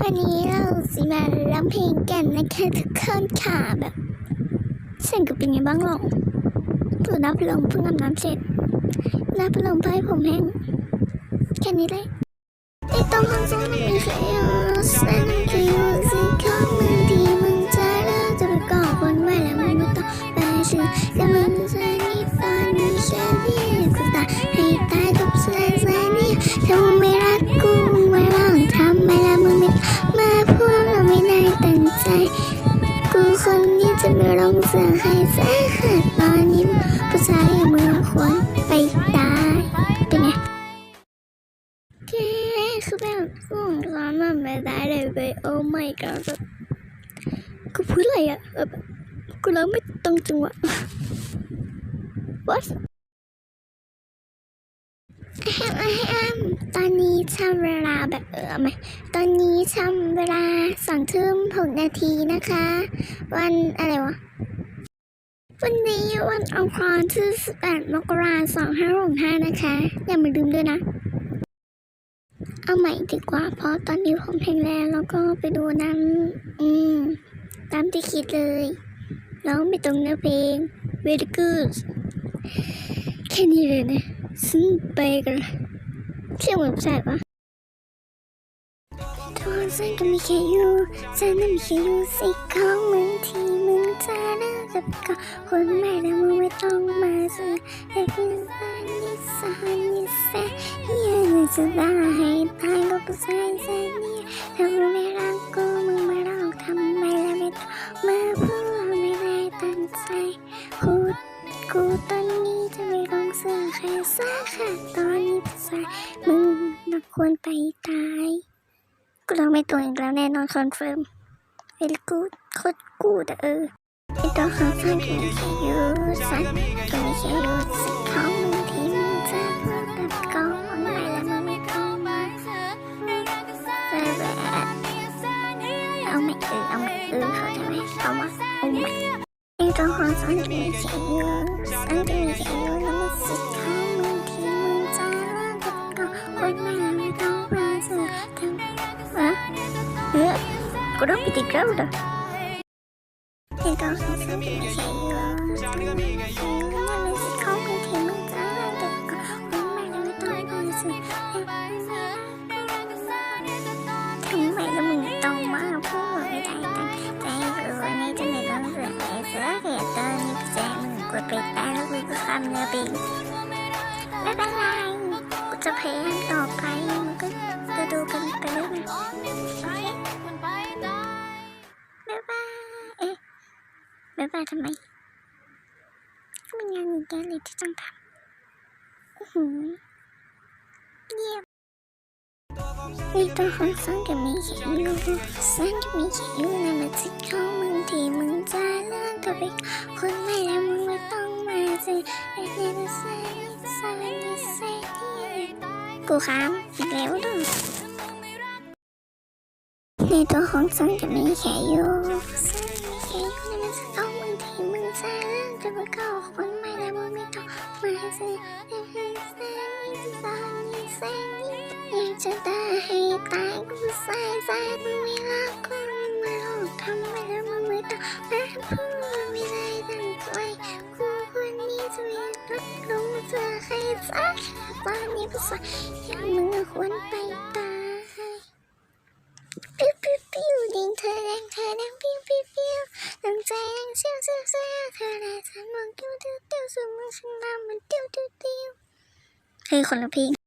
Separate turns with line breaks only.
วันนี้เราสิมาร้องเพลงกันนะคะทุกคนค่ะแบบเสียงก็เป็นไงบ้างหรอตัวนับลงเพิ่งอาบน้ำเสร็จนับลงไปผมแห้งแค่นี้เลยไอ้ต้องห้องซ้อนไม่เคยอยู่แสนคืออยู่สิของมึงที่มึงใจะเลิกจะไปก่อคนใหม่แล้วมึงไม่ต้องไปชื่อแล้วมึงจะนี่ตอนนี้แค่นี้กูตายให้ตา งเสือใครแท้ขาดตอนนี้ผู้ชายอย่ามือควนไปตายเป็นไงแค่คือแบบส่งร้อนมันไม่ได้เลยเว้ยโอ้ไม่ก็แบบกูพูดอะไรอะแบบกูร้องไม่ตรงจังหวะ what แฮมแฮมตอนนี้ทำเวลาแบบเออไหมตอนนี้ทำเวลาสองทุ่มหกนาทีนะคะ วันอะไรวะ วันนี้วันอังคารที่18มกราคม2565นะคะ อย่ามาลืมด้วยนะ เอาใหม่ดีกว่า เพราะตอนนี้ผมเพลงแล้วแล้วก็ไปดูน้ำอืม ตามที่คิดเลยร้องไม่ตรงเนื้อเพลง very good แค่นี้เลยนะ ซึ่งไปกันเชื่อเหมือนผู้ชายปะทุกคนฉันก็มีแค่อยู่ฉันน่มีแค่อยู่สิของมึงที่มึงจะเลิกกับก็คนใหม่แล้วมึงไม่ต้องมาซื้อให้พี่สานิสานิสัยเฮียมึงจะได้ให้ตา กูตอนนี้จะไม่ลงเสือใครสักค่ะ ตอนนี้ซายมึงนักควรไปตาย กูลองไม่ตัวอีกแล้วแน่นอนคอนเฟิร์มเวลกูโคตรกูดอะเออไอตัวของฉันก็มีแค่ยูสันก็มีแค่ยู่สิของมึงที่มึงจะพูดแบบกองมันไม่แล้วมึงไม่ต้องมาเซเว่เอาไม่เออเอาไม่เออเขาใจไหมเอามาเอาไม่ไอ้ตัวของฉันจะมีแค่อยู่ฉันจะมีแค่อยู่แล้วมันสิทธิ์ของมึงที่มึงจะเลิกกับเขา คนใหม่ไม่ต้องมาสื่อทำวะเฮ้ยกูต้องไปติดแล้วเหรอไอ้ตัวของฉันจะ แล้วกูก็คำเนื้อปีไม่เป็นไรกูจะพยายามต่อไปมึงก็จะดูกันไปเรื่อยๆโอเคบ๊ายบายเอ๊ะบ๊ายบายทำไมก็มีงานอีกเยอะเลยที่ต้องทำอือหือเยี่ยมในตัวของฉันก็มีแค่อยู่ฉันก็มีแค่อยู่ในมันสิทธิ์ของมึง กูค้างอีกแล้วด้วยในตัวของฉันก็มีแค่อยู่ฉันมีแค่อยู่ในมันสิทธิ์ของมึงที่มึงจะเลื่อนตัวไปก็คนใหม่แล้วมึงไม่ต้องมาสิไอ้เนี่ยใส่นี่ใส่นี่ใส่นี่อยากจะได้ให้ตายกูใส่ใส่มึงไม่รักกูมึงไม่หลอกทำไมแล้วมึงไม่ต้องมาพูดไม่ได้ ตอนนี้ผู้ชายอย่างมึงควรไปตายปิ้วปิ้วปิ้วดิงเธอแดงเธอแดงปิ้วปิ้วปิ้วตั้งใจแดงเชี่ยวเชี่ยวเชี่ยวเธอได้ฉันมองติ้วเตี้ยวเตี้ยวสมมติฉันทำมันเตี้ยวเตี้ยวเตี้ยวเฮ้ยคนละเพลง